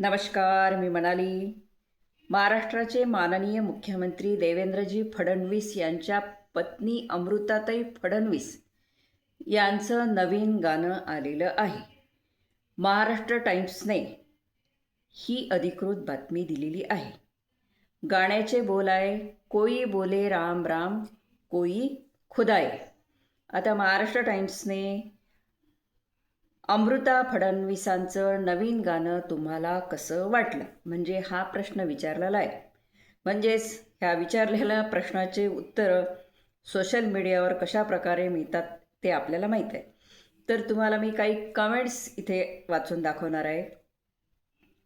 नमस्कार मी मनाली. महाराष्ट्राचे माननीय मुख्यमंत्री देवेंद्रजी फडणवीस यांच्या पत्नी अमृताताई फडणवीस यांचं नवीन गाणं आलेलं आहे. महाराष्ट्र टाइम्सने ही अधिकृत बातमी दिलेली आहे. गाण्याचे बोल आहे कोई बोले राम राम कोई खुदाय आता महाराष्ट्र टाइम्सने अमृता फडणवीसांचं नवीन गाणं तुम्हाला कसं वाटलं? म्हणजे हा प्रश्न विचारलेला आहे. म्हणजेच ह्या विचारलेल्या प्रश्नाचे उत्तरं सोशल मीडियावर कशा प्रकारे मिळतात ते आपल्याला माहीत आहे. तर तुम्हाला मी काही कमेंट्स इथे वाचून दाखवणार आहे.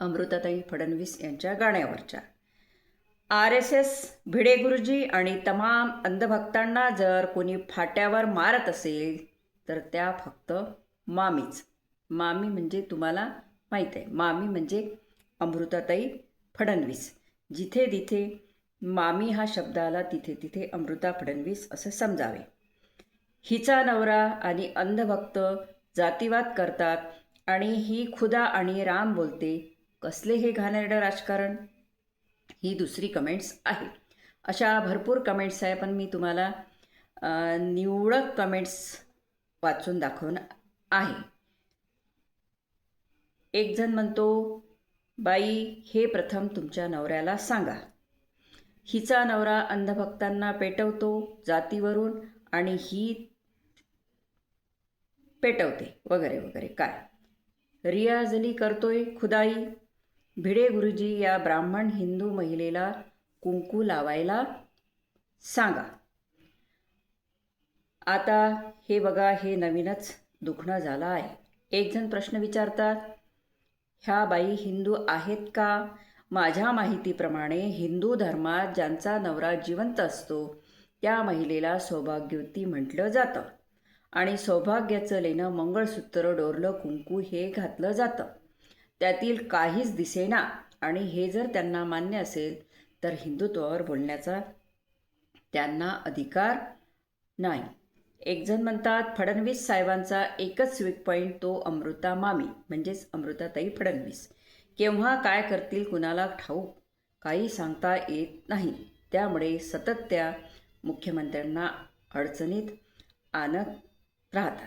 अमृताताई फडणवीस यांच्या गाण्यावरच्या. R S S Bhide Guruji आणि तमाम अंधभक्तांना जर कोणी फाट्यावर मारत असेल तर त्या फक्त मामीच. मामी म्हणजे तुम्हाला माहीत आहे. मामी म्हणजे अमृताताई फडणवीस. जिथे तिथे मामी हा शब्द आला तिथे तिथे अमृता फडणवीस असं समजावे. हिचा नवरा आणि अंधभक्त जातीवाद करतात आणि ही खुदा आणि राम बोलते. कसले हे घाणेरडं राजकारण? ही दुसरी कमेंट्स आहे. अशा भरपूर कमेंट्स आहे पण मी तुम्हाला निवडक कमेंट्स वाचून दाखवून आहे. एक जण म्हणतो बाई हे प्रथम तुमच्या नवऱ्याला सांगा. हिचा नवरा अंधभक्तांना पेटवतो जातीवरून आणि ही पेटवते वगैरे वगैरे. काय? रियाजली करतोय खुदाई. भिडे गुरुजी या ब्राह्मण हिंदू महिलेला कुंकू लावायला सांगा. आता हे बघा हे नवीनच दुखणं झालं आहे. एकजण प्रश्न विचारतात ह्या बाई हिंदू आहेत का? माझ्या माहितीप्रमाणे हिंदू धर्मात ज्यांचा नवरा जिवंत असतो त्या महिलेला सौभाग्यवती म्हटलं जातं. आणि सौभाग्याचं लेणं मंगळसूत्र डोरलं कुंकू हे घातलं जातं. त्यातील काहीच दिसेना. आणि हे जर त्यांना मान्य असेल तर हिंदुत्वावर बोलण्याचा त्यांना अधिकार नाही. एकजण म्हणतात फडणवीस साहेबांचा एकच वीक पॉईंट तो अमृता मामी म्हणजेच अमृताताई फडणवीस. केव्हा काय करतील कुणाला ठाऊक? काही सांगता येत नाही. त्यामुळे सतत त्या मुख्यमंत्र्यांना अडचणीत आणत राहतात.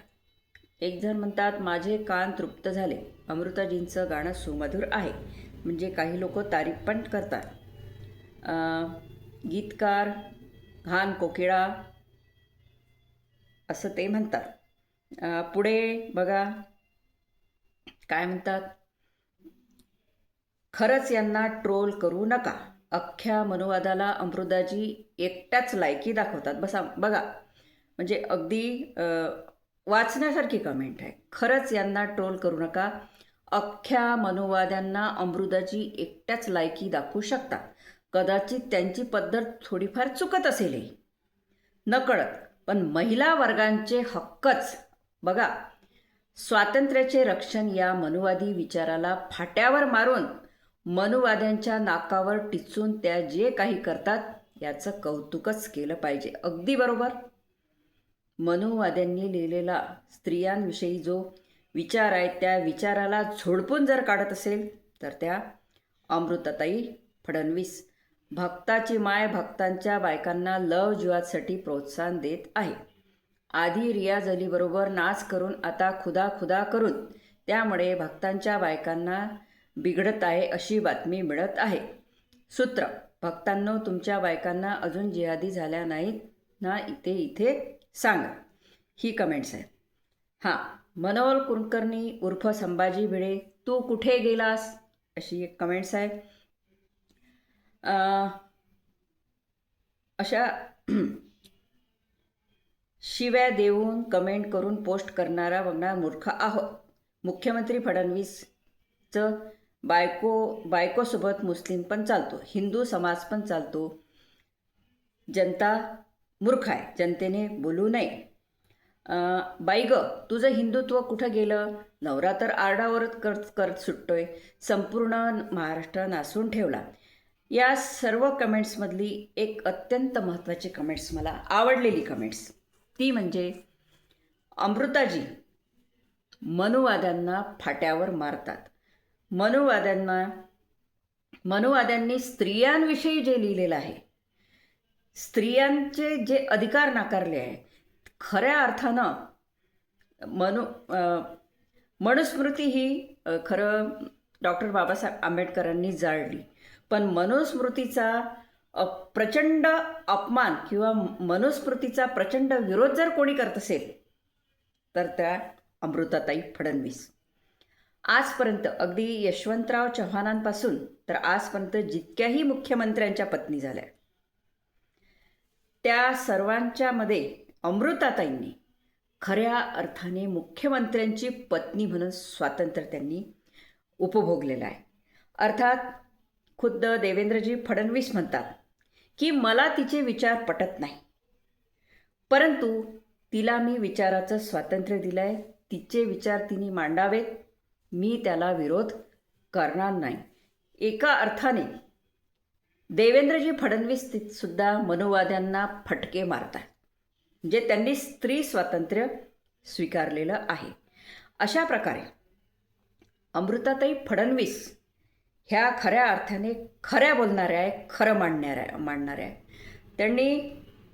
एकजण म्हणतात माझे कान तृप्त झाले. अमृताजींचं गाणं सुमधुर आहे. म्हणजे काही लोक तारीफ पण करतात. गीतकार घाण कोकिळा असं ते म्हणतात. पुढे बघा. काय म्हणतात? खरंच यांना ट्रोल करू नका. अख्ख्या मनुवादाला अमृताजी एकट्याच लायकी दाखवतात. बसा बघा. म्हणजे अगदी वाचण्यासारखी कमेंट आहे. खरंच यांना ट्रोल करू नका. अख्ख्या मनुवाद्यांना अमृताजी एकट्याच लायकी दाखवू शकतात. कदाचित त्यांची पद्धत थोडीफार चुकत असेलही नकळत पण महिला वर्गांचे हक्कच. बघा स्वातंत्र्याचे रक्षण या मनुवादी विचाराला फाट्यावर मारून मनुवाद्यांच्या नाकावर टिचून त्या जे काही करतात याचं कौतुकच केलं पाहिजे. अगदी बरोबर? मनुवाद्यांनी लिहिलेला स्त्रियांविषयी जो विचार आहे त्या विचाराला झोडपून जर काढत असेल तर त्या अमृताताई फडणवीस भक्ताची माय भक्तांच्या बायकांना लव जिवासाठी प्रोत्साहन देत आहे. आधी रियाज अलीबरोबर नाच करून आता खुदा खुदा करून त्यामुळे भक्तांच्या बायकांना बिघडत आहे अशी बातमी मिळत आहे. सूत्र भक्तांनो तुमच्या बायकांना अजून जिहादी झाल्या नाहीत. ना इथे इथे सांगा. ही कमेंट्स आहे हां मनोहर कुलकर्णी उर्फ संभाजी भिडे तू कुठे गेलास? अशी एक कमेंट्स आहे अशा शिव्या देऊन कमेंट करून पोस्ट करणारा बघणार मूर्ख आहोत. मुख्यमंत्री फडणवीसचं बायको बायकोसोबत मुस्लिम पण चालतो हिंदू समाज पण चालतो. जनता मूर्ख आहे जनतेने बोलू नये. बाई ग तुझं हिंदुत्व कुठं गेलं? नवरा तर आरडावरच कर करत सुटतोय. संपूर्ण महाराष्ट्र नासून ठेवला. या सर्व कमेंट्समधली एक अत्यंत महत्त्वाची कमेंट्स मला आवडलेली कमेंट्स ती म्हणजे अमृताजी मनुवाद्यांना फाट्यावर मारतात. मनुवाद्यांना मनुवाद्यांनी स्त्रियांविषयी जे लिहिलेलं आहे स्त्रियांचे जे अधिकार नाकारले आहे खऱ्या अर्थानं मनु मनुस्मृती ही खरं डॉक्टर बाबासाहेब आंबेडकरांनी जाळली. पण मनुस्मृतीचा प्रचंड अपमान किंवा मनुस्मृतीचा प्रचंड विरोध जर कोणी करत असेल तर त्या अमृताताई फडणवीस. आजपर्यंत अगदी यशवंतराव चव्हाणांपासून तर आजपर्यंत जितक्याही मुख्यमंत्र्यांच्या पत्नी झाल्या त्या सर्वांच्यामध्ये अमृताताईंनी खऱ्या अर्थाने मुख्यमंत्र्यांची पत्नी म्हणून स्वातंत्र्य त्यांनी उपभोगलेलं आहे. अर्थात खुद्द देवेंद्रजी फडणवीस म्हणतात की मला तिचे विचार पटत नाही. परंतु तिला मी विचाराचं स्वातंत्र्य दिलं आहे तिचे विचार तिने मांडावेत मी त्याला विरोध करणार नाही. एका अर्थाने देवेंद्रजी फडणवीस सुद्धा मनुवाद्यांना फटके मारतात जे त्यांनी स्त्री स्वातंत्र्य स्वीकारलेलं आहे. अशा प्रकारे अमृताताई फडणवीस ह्या खऱ्या अर्थाने खऱ्या बोलणाऱ्या आहे खरं मांडणाऱ्या मांडणाऱ्या आहे त्यांनी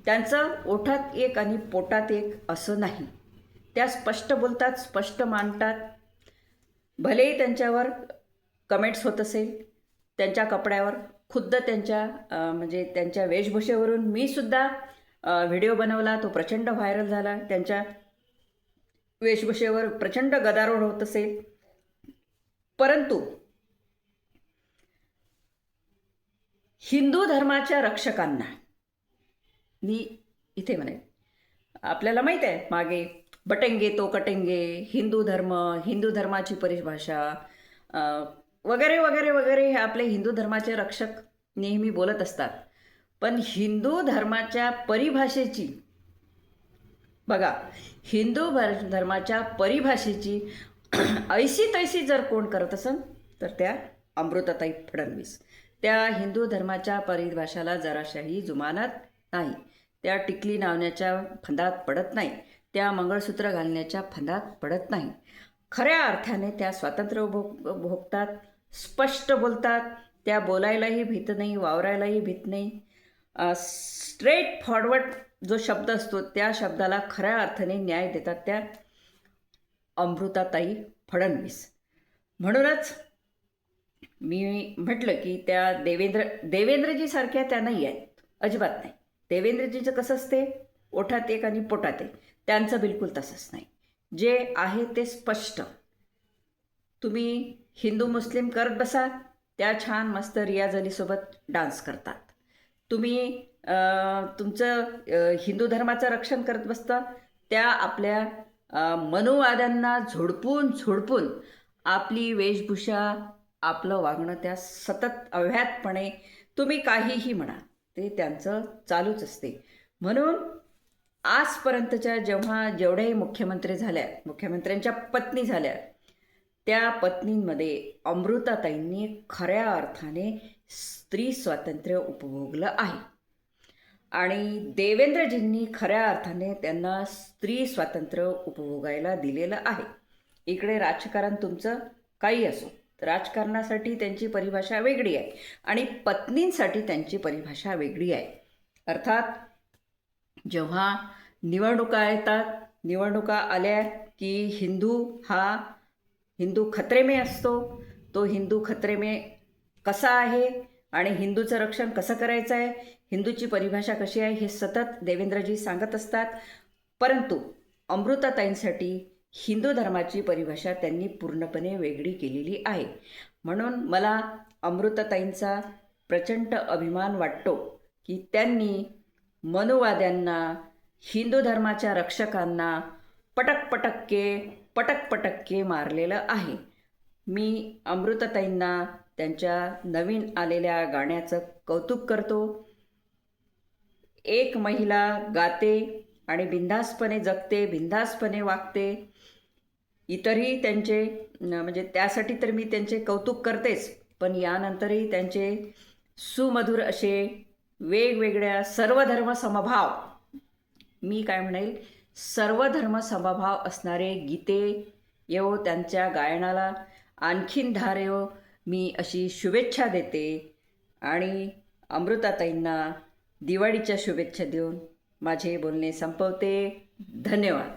त्यांचं ओठात एक आणि पोटात एक असं नाही. त्या स्पष्ट बोलतात स्पष्ट मांडतात. भलेही त्यांच्यावर कमेंट्स होत असेल त्यांच्या कपड्यावर खुद्द त्यांच्या म्हणजे त्यांच्या वेशभूषेवरून मी सुद्धा व्हिडिओ बनवला तो प्रचंड व्हायरल झाला. त्यांच्या वेशभूषेवर प्रचंड गदारोळ होत असेल. परंतु हिंदू धर्माच्या रक्षकांना. मी इथे म्हणेन. आपल्याला माहीत आहे मागे बटेंगे तो कटेंगे हिंदू धर्म हिंदू धर्माची परिभाषा वगैरे वगैरे वगैरे हे आपले हिंदू धर्माचे रक्षक नेहमी बोलत असतात. पण हिंदू धर्माच्या परिभाषेची बघा हिंदू भर- धर्माच्या परिभाषेची ऐशी तैशी जर कोण करत असेल तर त्या अमृताताई फडणवीस. त्या हिंदू धर्माच्या परिभाषाला जराशाही जुमानत नाही. त्या टिकली लावण्याच्या फंदात पडत नाही. त्या मंगळसूत्र घालण्याच्या फंदात पडत नाही. खऱ्या अर्थाने त्या स्वातंत्र्य भोग भोगतात स्पष्ट बोलतात. त्या बोलायलाही भीत नाही वावरायलाही भीत नाही. स्ट्रेट फॉरवर्ड जो शब्द असतो त्या शब्दाला खऱ्या अर्थाने न्याय देतात त्या अमृताताई फडणवीस. म्हणूनच मी म्हटलं की त्या देवेंद्र देवेंद्रजी सारख्या त्या नाही आहेत. अजिबात नाही. देवेंद्रजीचं कसं असते? ओठात एक आणि पोटात एक. त्यांचं बिलकुल तसंच नाही. जे आहे ते स्पष्ट. तुम्ही हिंदू मुस्लिम करत बसा त्या छान मस्त रियाज अलीसोबत डान्स करतात. तुम्ही तुमचं हिंदू धर्माचं रक्षण करत बसता त्या आपल्या मनोवाद्यांना झोडपून झोडपून आपली वेशभूषा आपलं वागणं त्या सतत अव्यातपणे तुम्ही काहीही म्हणा ते त्यांचं चालूच असते. म्हणून आजपर्यंतच्या जेव्हा जेवढ्याही मुख्यमंत्री झाल्या मुख्यमंत्र्यांच्या पत्नी झाल्या त्या पत्नींमध्ये अमृताताईंनी खऱ्या अर्थाने स्त्री स्वातंत्र्य उपभोगलं आहे. आणि देवेंद्रजींनी खऱ्या अर्थाने त्यांना स्त्री स्वातंत्र्य उपभोगायला दिलेलं आहे. इकडे राजकारण तुमचं काही असो. राजकारणासाठी त्यांची परिभाषा वेगळी आहे आणि पत्नींसाठी त्यांची परिभाषा वेगळी आहे. अर्थात जेव्हा निवडणुका येतात निवडणुका आल्या की हिंदू हा हिंदू खत्रेमे असतो तो हिंदू खत्रेमे कसा आहे आणि हिंदूचं रक्षण कसं करायचं आहे हिंदूची परिभाषा कशी आहे हे सतत देवेंद्रजी सांगत असतात. परंतु अमृताताईंसाठी हिंदू धर्माची परिभाषा त्यांनी पूर्णपणे वेगळी केलेली आहे. म्हणून मला अमृतताईंचा प्रचंड अभिमान वाटतो की त्यांनी मनुवाद्यांना हिंदू धर्माच्या रक्षकांना पटक पटक्के पटक पटक्के मारलेलं आहे. मी अमृतताईंना त्यांच्या नवीन आलेल्या गाण्याचं कौतुक करतो. एक महिला गाते आणि बिंदासपणे जगते बिंदासपणे वागते. इतरही त्यांचे म्हणजे त्यासाठी तर मी त्यांचे कौतुक करतेच पण यानंतरही त्यांचे सुमधुर असे वेगवेगळ्या सर्वधर्म समभाव मी काय म्हणेल सर्व धर्म समभाव असणारे गीते येवो त्यांच्या गायनाला आणखीन धारेव मी अशी शुभेच्छा देते. आणि अमृताताईंना दिवाळीच्या शुभेच्छा देऊन माझे बोलणे संपवते. धन्यवाद.